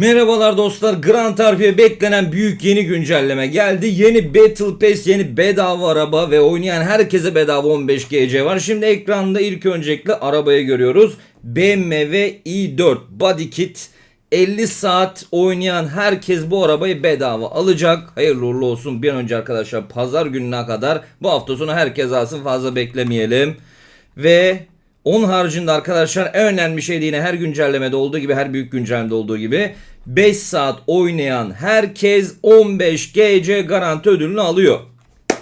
Merhabalar dostlar. Grand RP'ye beklenen büyük yeni güncelleme geldi. Yeni Battle Pass, yeni bedava araba ve oynayan herkese bedava 15 GC var. Şimdi ekranda ilk öncelikle arabayı görüyoruz. BMW i4 Body Kit. 50 saat oynayan herkes bu arabayı bedava alacak. Hayırlı uğurlu olsun. Bir an önce arkadaşlar pazar gününe kadar bu hafta sonu herkes alsın fazla beklemeyelim. Ve onun haricinde arkadaşlar en önemli şey de yine her güncellemede olduğu gibi her büyük güncellemede olduğu gibi 5 saat oynayan herkes 15 GC garanti ödülünü alıyor.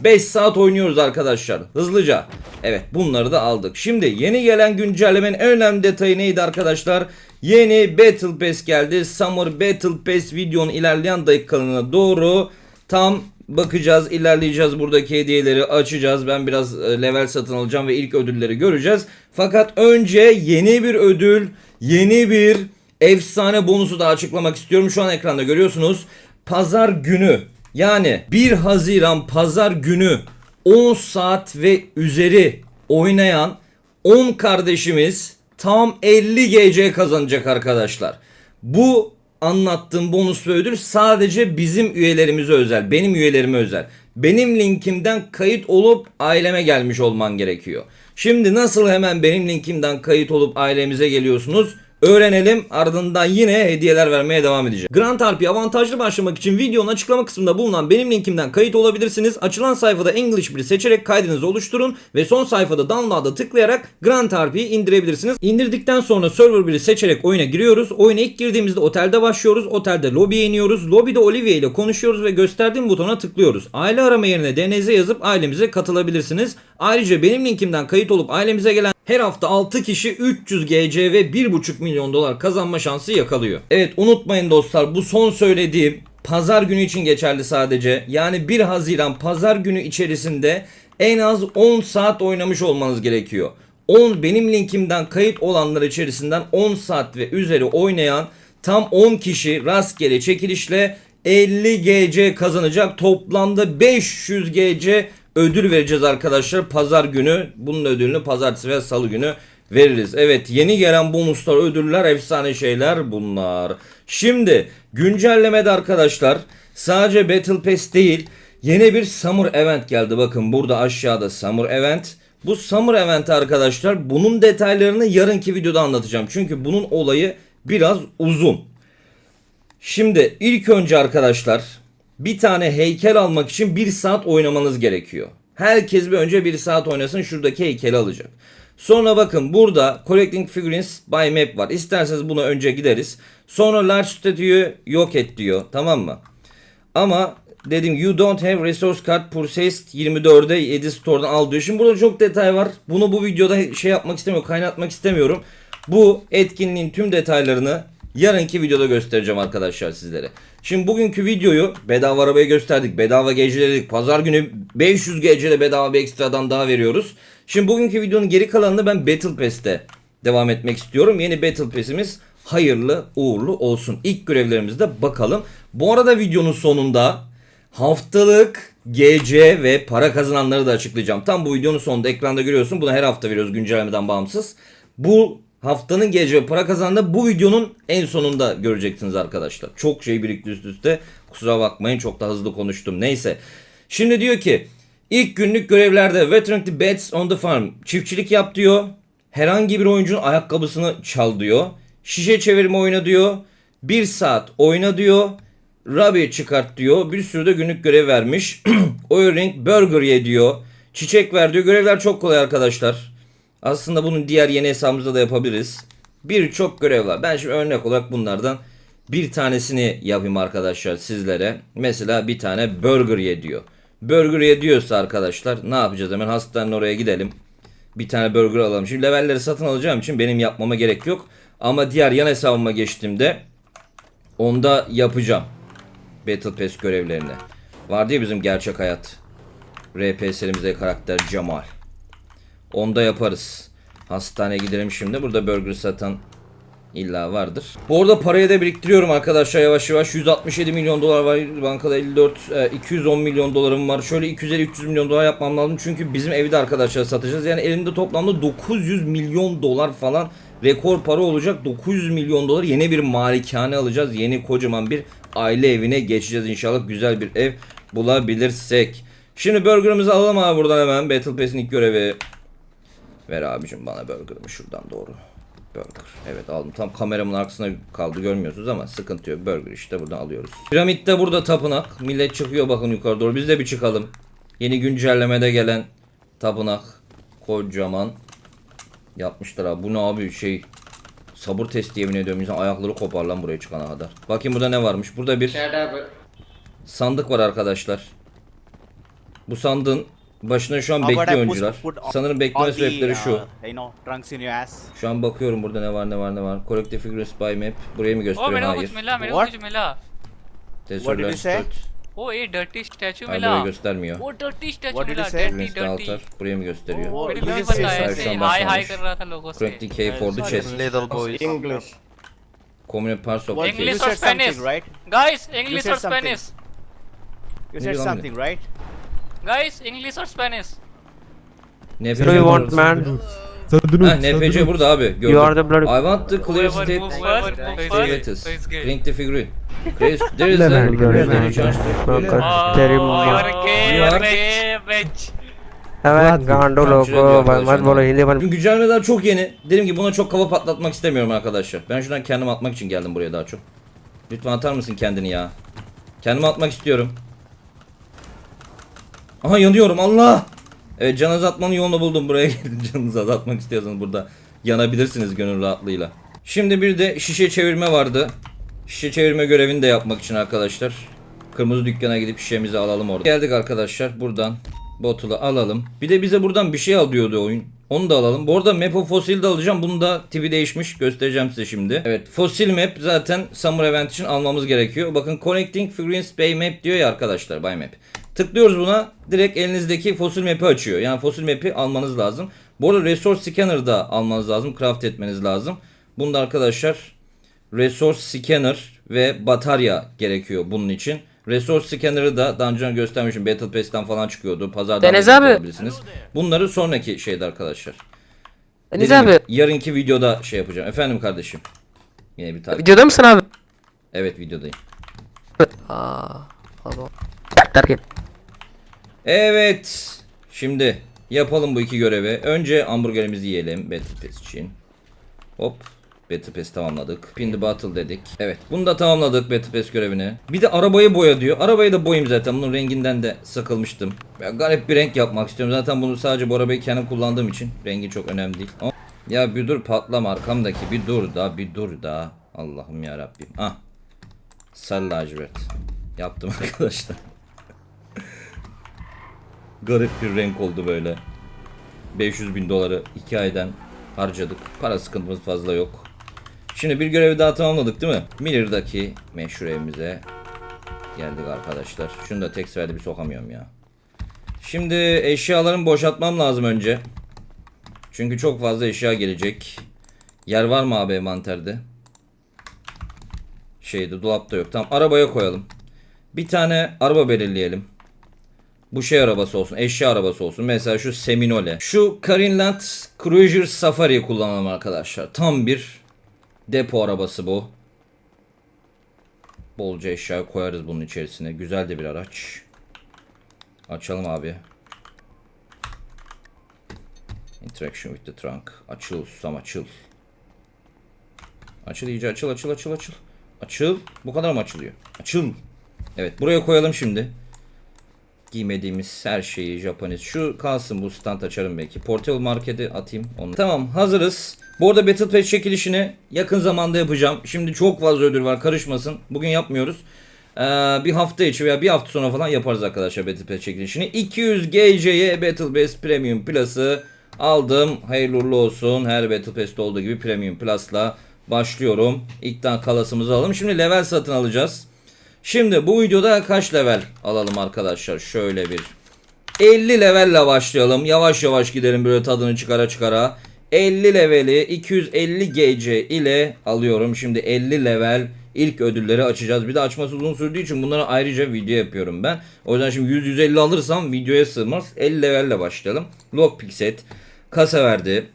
5 saat oynuyoruz arkadaşlar hızlıca. Evet bunları da aldık. Şimdi yeni gelen güncellemenin en önemli detayı neydi arkadaşlar? Yeni Battle Pass geldi. Summer Battle Pass videonun ilerleyen dakikalarına doğru tam bakacağız, ilerleyeceğiz. Buradaki hediyeleri açacağız. Ben biraz e, level satın alacağım ve ilk ödülleri göreceğiz. Fakat önce yeni bir ödül, yeni bir efsane bonusu da açıklamak istiyorum. Şu an ekranda görüyorsunuz. Pazar günü yani 1 Haziran pazar günü 10 saat ve üzeri oynayan 10 kardeşimiz tam 50 GC kazanacak arkadaşlar. Bu anlattığım bonus ve ödül sadece bizim üyelerimize özel. Benim üyelerime özel. Benim linkimden kayıt olup aileme gelmiş olman gerekiyor. Şimdi nasıl hemen benim linkimden kayıt olup ailemize geliyorsunuz? Öğrenelim ardından yine hediyeler vermeye devam edeceğim. Grand RP avantajlı başlamak için videonun açıklama kısmında bulunan benim linkimden kayıt olabilirsiniz. Açılan sayfada English 1'i seçerek kaydınızı oluşturun ve son sayfada download'a tıklayarak Grand RP'yi indirebilirsiniz. İndirdikten sonra server 1'i seçerek oyuna giriyoruz. Oyuna ilk girdiğimizde otelde başlıyoruz. Otelde lobiye iniyoruz. Lobide Olivia ile konuşuyoruz ve gösterdiğim butona tıklıyoruz. Aile arama yerine DNZ yazıp ailemize katılabilirsiniz. Ayrıca benim linkimden kayıt olup ailemize gelen her hafta 6 kişi 300 GC ve 1,5 milyon dolar kazanma şansı yakalıyor. Evet unutmayın dostlar bu son söylediğim pazar günü için geçerli sadece. Yani 1 Haziran pazar günü içerisinde en az 10 saat oynamış olmanız gerekiyor. 10 benim linkimden kayıt olanlar içerisinden 10 saat ve üzeri oynayan tam 10 kişi rastgele çekilişle 50 GC kazanacak. Toplamda 500 GC ödül vereceğiz arkadaşlar pazar günü. Bunun ödülünü pazartesi ve salı günü veririz. Evet yeni gelen bonuslar, ödüller, efsane şeyler bunlar. Şimdi güncellemede arkadaşlar sadece Battle Pass değil yeni bir Summer Event geldi. Bakın burada aşağıda Summer Event. Bu Summer Event arkadaşlar bunun detaylarını yarınki videoda anlatacağım. Çünkü bunun olayı biraz uzun. Şimdi ilk önce arkadaşlar bir tane heykel almak için bir saat oynamanız gerekiyor. Herkes bir önce bir saat oynasın şuradaki heykeli alacak. Sonra bakın burada Collecting Figurines by Map var. İsterseniz buna önce gideriz. Sonra Large Statue'yu yok et diyor. Tamam mı? Ama dedim you don't have resource card purchased 24'e 7 store'dan al diyor. Şimdi burada çok detay var. Bunu bu videoda şey yapmak istemiyorum, kaynatmak istemiyorum. Bu etkinliğin tüm detaylarını yarınki videoda göstereceğim arkadaşlar sizlere. Şimdi bugünkü videoyu bedava arabayı gösterdik. Bedava geceleri dedik. Pazar günü 500 gecede bedava bir ekstradan daha veriyoruz. Şimdi bugünkü videonun geri kalanını ben Battle Pass'te devam etmek istiyorum. Yeni Battle Pass'imiz hayırlı uğurlu olsun. İlk görevlerimizde bakalım. Bu arada videonun sonunda haftalık GC ve para kazananları da açıklayacağım. Tam bu videonun sonunda ekranda görüyorsun. Bunu her hafta veriyoruz güncellemeden bağımsız. Bu haftanın GC ve para kazananı bu videonun en sonunda göreceksiniz arkadaşlar. Çok şey birikti üst üste. Kusura bakmayın çok da hızlı konuştum. Neyse. Şimdi diyor ki ilk günlük görevlerde veteran the bets on the farm. Çiftçilik yap diyor. Herhangi bir oyuncunun ayakkabısını çal diyor. Şişe çevirme oyna diyor. Bir saat oyna diyor. Rabi çıkart diyor. Bir sürü de günlük görev vermiş. Oil ring burger ye diyor. Çiçek ver diyor. Görevler çok kolay arkadaşlar. Aslında bunu diğer yeni hesabımızda da yapabiliriz. Birçok görev var. Ben şimdi örnek olarak bunlardan bir tanesini yapayım arkadaşlar sizlere. Mesela bir tane burger ye diyor. Burger ye diyorsa arkadaşlar ne yapacağız? Hemen hastanenin oraya gidelim. Bir tane burger alalım. Şimdi levelleri satın alacağım için benim yapmama gerek yok. Ama diğer yan hesabıma geçtiğimde onda yapacağım. Battle Pass görevlerini. Var diye bizim gerçek hayat. RPS'imizde karakter Cemal. Onda yaparız. Hastaneye gidelim şimdi. Burada burger satan illa vardır. Bu arada parayı da biriktiriyorum arkadaşlar yavaş yavaş. 167 milyon dolar var. Bankada 54, e, 210 milyon dolarım var. Şöyle 250-300 milyon dolar yapmam lazım. Çünkü bizim evi de arkadaşlar satacağız. Yani elimde toplamda 900 milyon dolar falan rekor para olacak. 900 milyon dolar yeni bir malikane alacağız. Yeni kocaman bir aile evine geçeceğiz inşallah. Güzel bir ev bulabilirsek. Şimdi burgerımızı alalım abi buradan hemen. Battle Pass'in ilk görevi. Ver abicim bana burgerımı şuradan doğru. Burger. Evet aldım. Tam kameramın arkasına kaldı görmüyorsunuz ama sıkıntı yok. Burger işte buradan alıyoruz. Piramitte burada tapınak. Millet çıkıyor bakın yukarı doğru. Biz de bir çıkalım. Yeni güncellemede gelen tapınak. Kocaman. Yapmışlar abi. Bu ne abi şey. Sabır testi yemin ediyorum. İnsan ayakları kopar lan buraya çıkana kadar. Bakayım burada ne varmış. Burada bir sandık var arkadaşlar. Bu sandığın başına şu an How about I bekliyor push- oyuncular. put all- Sanırım bekleme all the, sebepleri şu. uh, You know, trunks in your ass. Şu an bakıyorum burada ne var ne var ne var. Collective Figures by Map. Burayı mı ओ gösteriyor? मेरे को Hayır. कुछ मिला मेरे को What? कुछ मिला What did you say? ओ ये dirty statue Hayır मिला burayı göstermiyor. वो डर्टी स्टैचू What did मिला you say? Dirty Liste dirty altar. Burayı mı gösteriyor? Oh, मेरे you को नहीं just पता say है sorry, ऐसे from हाय हाय başlamış. कर रहा था लोगों से Collecting K for the chest. Little boys. English. Communal parts of What? the You English case. or said something, Spanish right? guys English said or Spanish You Ne said diyor lan something, right? Guys, English or Spanish? Do you want man? Ah, NPC burada abi. Gördüm. You are the blood. I want the clear state status. Drink the figurine. Chris, there is a there is a chance bitch. Evet, Gando logo, Valmar bolo hindi ben. Çünkü canlılar çok yeni. Dedim ki buna çok kafa patlatmak istemiyorum arkadaşlar. Ben şuradan kendim atmak için geldim buraya daha çok. Lütfen atar mısın kendini ya? Kendimi atmak istiyorum. Aha yanıyorum Allah. Evet can azaltmanın yolunu buldum buraya gelin. Canınızı azaltmak istiyorsanız burada yanabilirsiniz gönül rahatlığıyla. Şimdi bir de şişe çevirme vardı. Şişe çevirme görevini de yapmak için arkadaşlar. Kırmızı dükkana gidip şişemizi alalım orada. Geldik arkadaşlar buradan botulu alalım. Bir de bize buradan bir şey al diyordu oyun. Onu da alalım. Bu arada Map of Fossil de alacağım. Bunu da TV değişmiş. Göstereceğim size şimdi. Evet Fossil Map zaten Summer Event için almamız gerekiyor. Bakın Connecting Figurines Bay Map diyor ya arkadaşlar. By Map. Tıklıyoruz buna. Direkt elinizdeki Fossil Map'i açıyor. Yani Fossil Map'i almanız lazım. Bu arada Resource Scanner da almanız lazım. Craft etmeniz lazım. Bunda arkadaşlar Resource Scanner ve batarya gerekiyor bunun için. Resource Scanner'ı da daha önce göstermişim. Battle Pass'ten falan çıkıyordu. Pazardan Deniz da abi. bulabilirsiniz. Bunları sonraki şeyde arkadaşlar. Deniz Dediğim abi yarınki videoda şey yapacağım. Efendim kardeşim. Yine bir tane. videoda mısın abi? Evet videodayım. Aa, pardon. Yaktır git. Evet. Şimdi yapalım bu iki görevi. Önce hamburgerimizi yiyelim Battle Pass için. Hop. Battle Pass tamamladık. Pin the Battle dedik. Evet. Bunu da tamamladık Battle Pass görevini. Bir de arabayı boya diyor. Arabayı da boyayım zaten. Bunun renginden de sıkılmıştım. Ben garip bir renk yapmak istiyorum. Zaten bunu sadece bu arabayı kendim kullandığım için. Rengi çok önemli değil. Ama... Ya bir dur patlama arkamdaki. Bir dur da bir dur da. Allah'ım ya Rabbim. Ah. Sarı lacivert. Yaptım arkadaşlar. Garip bir renk oldu böyle. 500 bin doları 2 aydan harcadık. Para sıkıntımız fazla yok. Şimdi bir görevi daha tamamladık değil mi? Miller'daki meşhur evimize geldik arkadaşlar. Şunu da tek seferde bir sokamıyorum ya. Şimdi eşyalarımı boşaltmam lazım önce. Çünkü çok fazla eşya gelecek. Yer var mı abi envanterde? Şeyde dolapta yok. Tamam arabaya koyalım. Bir tane araba belirleyelim. Bu şey arabası olsun, eşya arabası olsun. Mesela şu Seminole. Şu Carinland Cruiser Safari kullanalım arkadaşlar. Tam bir depo arabası bu. Bolca eşya koyarız bunun içerisine. Güzel de bir araç. Açalım abi. Interaction with the trunk. Açıl susam açıl. Açıl iyice açıl açıl açıl açıl. Açıl. Bu kadar mı açılıyor? Açıl. Evet buraya koyalım şimdi giymediğimiz her şeyi Japanese. Şu kalsın bu stand açarım belki. Portable markete atayım onu. Tamam hazırız. Bu arada Battle Pass çekilişini yakın zamanda yapacağım. Şimdi çok fazla ödül var karışmasın. Bugün yapmıyoruz. Ee, bir hafta içi veya bir hafta sonra falan yaparız arkadaşlar Battle Pass çekilişini. 200 GC'ye Battle Pass Premium Plus'ı aldım. Hayırlı olsun. Her Battle Pass'te olduğu gibi Premium Plus'la başlıyorum. İlkten kalasımızı alalım. Şimdi level satın alacağız. Şimdi bu videoda kaç level alalım arkadaşlar? Şöyle bir 50 levelle başlayalım. Yavaş yavaş gidelim böyle tadını çıkara çıkara. 50 leveli 250 GC ile alıyorum. Şimdi 50 level ilk ödülleri açacağız. Bir de açması uzun sürdüğü için bunlara ayrıca video yapıyorum ben. O yüzden şimdi 100-150 alırsam videoya sığmaz. 50 levelle başlayalım. Lockpick set. Kasa verdi.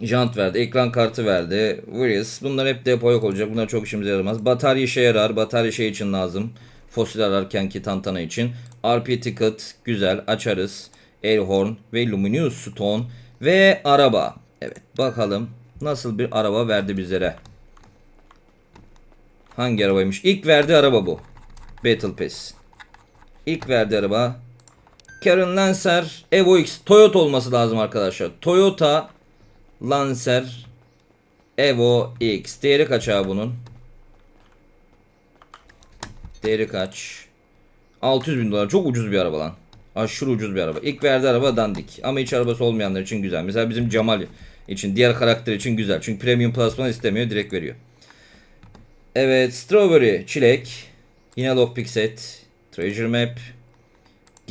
Jant verdi, ekran kartı verdi. Various. Bunlar hep depoya olacak. Bunlar çok işimize yaramaz. Batarya işe yarar. Batarya şey için lazım. Fosil ararkenki tantana için. RP ticket güzel açarız. Airhorn ve Luminous Stone ve araba. Evet bakalım nasıl bir araba verdi bizlere. Hangi arabaymış? İlk verdiği araba bu. Battle Pass. İlk verdiği araba Karen Lancer Evo X Toyota olması lazım arkadaşlar. Toyota Lancer Evo X. Değeri kaç abi bunun? Değeri kaç? 600 bin dolar. Çok ucuz bir araba lan. Aşırı ucuz bir araba. İlk verdiği araba dandik. Ama hiç arabası olmayanlar için güzel. Mesela bizim Cemal için, diğer karakter için güzel. Çünkü Premium Plus istemiyor. Direkt veriyor. Evet. Strawberry. Çilek. Yine Lockpick set. Treasure Map.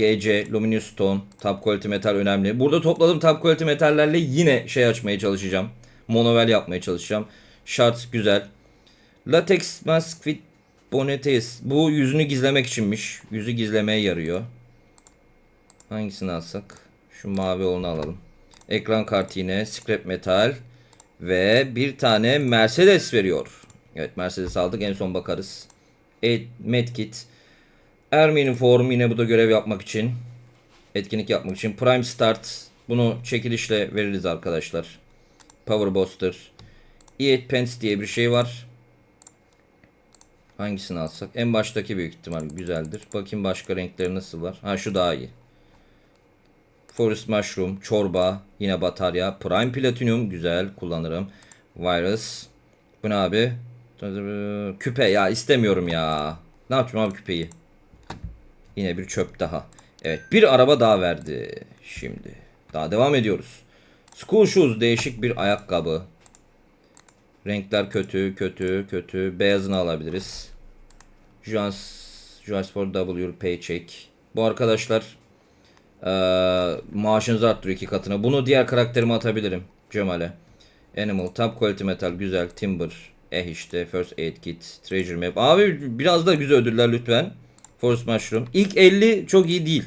GC, Luminous Stone, Top Quality Metal önemli. Burada topladığım Top Quality Metallerle yine şey açmaya çalışacağım. Monovel yapmaya çalışacağım. Shards güzel. Latex Mask with Bonetes. Bu yüzünü gizlemek içinmiş. Yüzü gizlemeye yarıyor. Hangisini alsak? Şu mavi olanı alalım. Ekran kartı yine. Scrap Metal. Ve bir tane Mercedes veriyor. Evet Mercedes aldık. En son bakarız. E, Medkit. Ermeni Forum yine bu da görev yapmak için. Etkinlik yapmak için. Prime Start. Bunu çekilişle veririz arkadaşlar. Power Booster. E8 Pence diye bir şey var. Hangisini alsak? En baştaki büyük ihtimal güzeldir. Bakayım başka renkleri nasıl var. Ha şu daha iyi. Forest Mushroom, çorba, yine batarya, Prime Platinum güzel kullanırım. Virus. Bu ne abi? Küpe ya istemiyorum ya. Ne yapacağım abi küpeyi? Yine bir çöp daha. Evet bir araba daha verdi. Şimdi daha devam ediyoruz. School shoes değişik bir ayakkabı. Renkler kötü kötü kötü. Beyazını alabiliriz. Jans Jansport W Paycheck. Bu arkadaşlar eee maaşınızı arttırıyor iki katına. Bunu diğer karakterime atabilirim. Cemal'e. Animal, Top Quality Metal, güzel. Timber, eh işte. First Aid Kit, Treasure Map. Abi biraz da güzel ödüller lütfen. Forest Mushroom. İlk 50 çok iyi değil.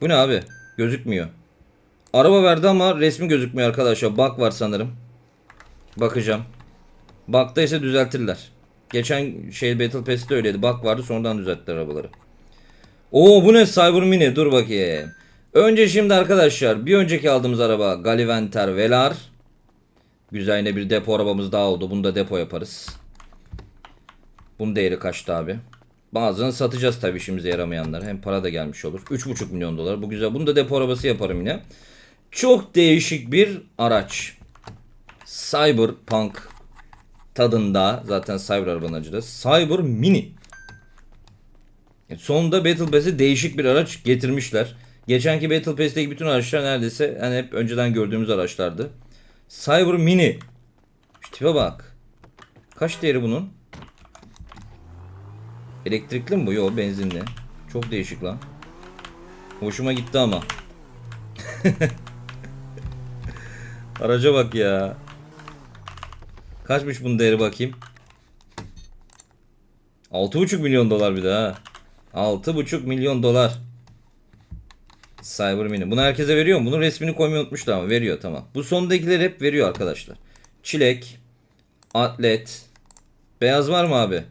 Bu ne abi? Gözükmüyor. Araba verdi ama resmi gözükmüyor arkadaşlar. Bug var sanırım. Bakacağım. Bug'da ise düzeltirler. Geçen şey Battle Pass'te öyleydi. Bug vardı sonradan düzelttiler arabaları. Oo bu ne Cyber Mini? Dur bakayım. Önce şimdi arkadaşlar bir önceki aldığımız araba Galivanter Velar. Güzel yine bir depo arabamız daha oldu. Bunu da depo yaparız. Bunun değeri kaçtı abi? Bazılarını satacağız tabii işimize yaramayanlar. Hem para da gelmiş olur. 3,5 milyon dolar. Bu güzel. Bunu da depo arabası yaparım yine. Çok değişik bir araç. Cyberpunk tadında. Zaten Cyber arabanın. Cyber Mini. Sonunda Battle Pass'e değişik bir araç getirmişler. Geçenki Battle Pass'teki bütün araçlar neredeyse yani hep önceden gördüğümüz araçlardı. Cyber Mini. Şu tipe bak. Kaç değeri bunun? Elektrikli mi bu? Yok benzinli. Çok değişik lan. Hoşuma gitti ama. Araca bak ya. Kaçmış bunun değeri bakayım. 6,5 milyon dolar bir de ha. 6,5 milyon dolar. Cyber Mini. Bunu herkese veriyor mu? Bunun resmini koymayı unutmuşlar ama veriyor tamam. Bu sondakiler hep veriyor arkadaşlar. Çilek. Atlet. Beyaz var mı abi?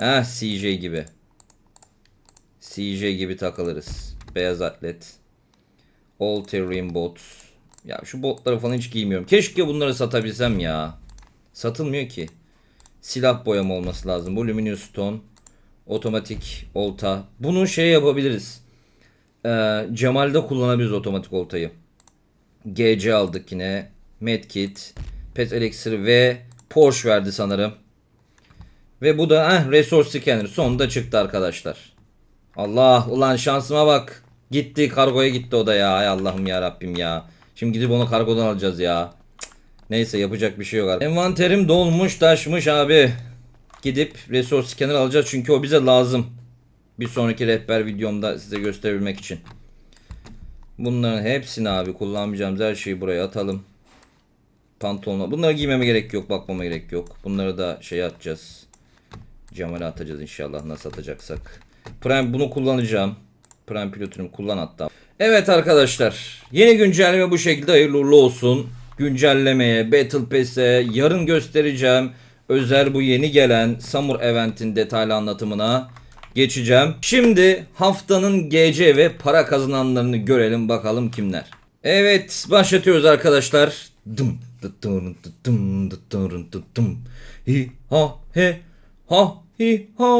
Ha CJ gibi. CJ gibi takılırız. Beyaz atlet. All terrain bots. Ya şu botları falan hiç giymiyorum. Keşke bunları satabilsem ya. Satılmıyor ki. Silah boyama olması lazım. Bu Luminous Stone. Otomatik olta. Bunu şey yapabiliriz. Ee, Cemal'de kullanabiliriz otomatik oltayı. GC aldık yine. Medkit. Pet Elixir ve Porsche verdi sanırım. Ve bu da eh, Resource Scanner. Sonunda çıktı arkadaşlar. Allah ulan şansıma bak. Gitti kargoya gitti o da ya. Ay Allah'ım ya Rabbim ya. Şimdi gidip onu kargodan alacağız ya. Neyse yapacak bir şey yok. Envanterim dolmuş taşmış abi. Gidip Resource Scanner alacağız çünkü o bize lazım. Bir sonraki rehber videomda size gösterebilmek için. Bunların hepsini abi kullanmayacağımız her şeyi buraya atalım. Pantolonla. Bunları giymeme gerek yok. Bakmama gerek yok. Bunları da şey atacağız. Cemal'e atacağız inşallah. Nasıl atacaksak. Prime bunu kullanacağım. Prime pilotunu kullan hatta. Evet arkadaşlar. Yeni güncelleme bu şekilde hayırlı uğurlu olsun. güncellemeye, Battle Pass'e yarın göstereceğim. Özel bu yeni gelen Summer Event'in detaylı anlatımına geçeceğim. Şimdi haftanın GC ve para kazananlarını görelim bakalım kimler. Evet başlatıyoruz arkadaşlar. Dım dıtırın dıtım dıtırın dıtım. Hi ha he ha hi ha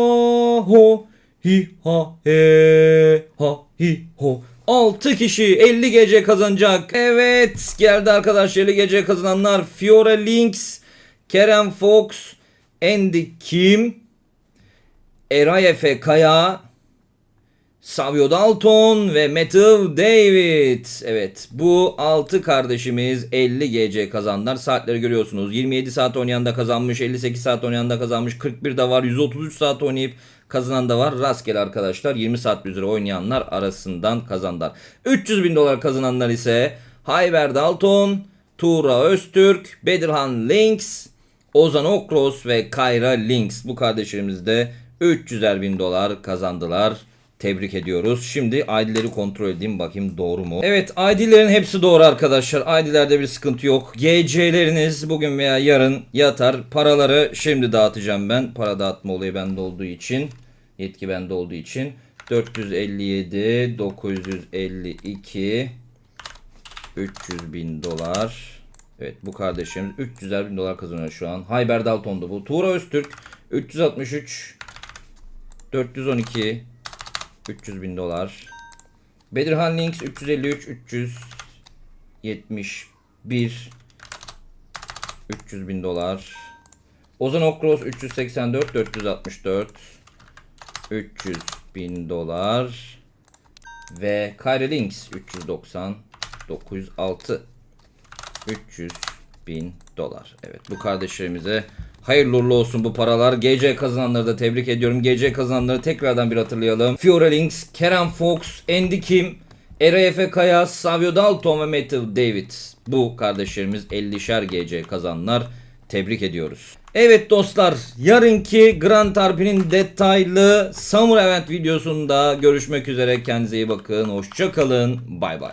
ho hi ha he ha hi ho. 6 kişi 50 gece kazanacak. Evet geldi arkadaşlar 50 gece kazananlar. Fiora Lynx, Kerem Fox, Andy Kim, Eray Efe Kaya, Savio Dalton ve Matthew David. Evet bu 6 kardeşimiz 50 GC kazandılar. Saatleri görüyorsunuz. 27 saat oynayan da kazanmış, 58 saat oynayan da kazanmış, 41 de var, 133 saat oynayıp kazanan da var. Rastgele arkadaşlar 20 saat üzere oynayanlar arasından kazandılar. 300 bin dolar kazananlar ise Hayber Dalton, Tuğra Öztürk, Bedirhan Links, Ozan Okros ve Kayra Links bu kardeşlerimiz de 300'er bin dolar kazandılar. Tebrik ediyoruz. Şimdi ID'leri kontrol edeyim bakayım doğru mu? Evet ID'lerin hepsi doğru arkadaşlar. ID'lerde bir sıkıntı yok. GC'leriniz bugün veya yarın yatar. Paraları şimdi dağıtacağım ben. Para dağıtma olayı bende olduğu için. Yetki bende olduğu için. 457, 952, 300 bin dolar. Evet bu kardeşimiz 300'er bin dolar kazanıyor şu an. Hayber Dalton'da bu. Tuğra Öztürk 363, 412, 300 bin dolar. Bedirhan Links 353, 371, 300 bin dolar. Ozan Okros 384, 464, 300 bin dolar. Ve Kayra Links 390, 906, 300 bin dolar. Evet bu kardeşlerimize hayırlı uğurlu olsun bu paralar. GC kazananları da tebrik ediyorum. GC kazananları tekrardan bir hatırlayalım. Fiora Links, Kerem Fox, Andy Kim, RF Kaya, Savio Dalton ve Matthew David. Bu kardeşlerimiz 50'şer GC kazananlar. Tebrik ediyoruz. Evet dostlar yarınki Grand Tarpi'nin detaylı Summer Event videosunda görüşmek üzere. Kendinize iyi bakın. Hoşçakalın. Bay bay.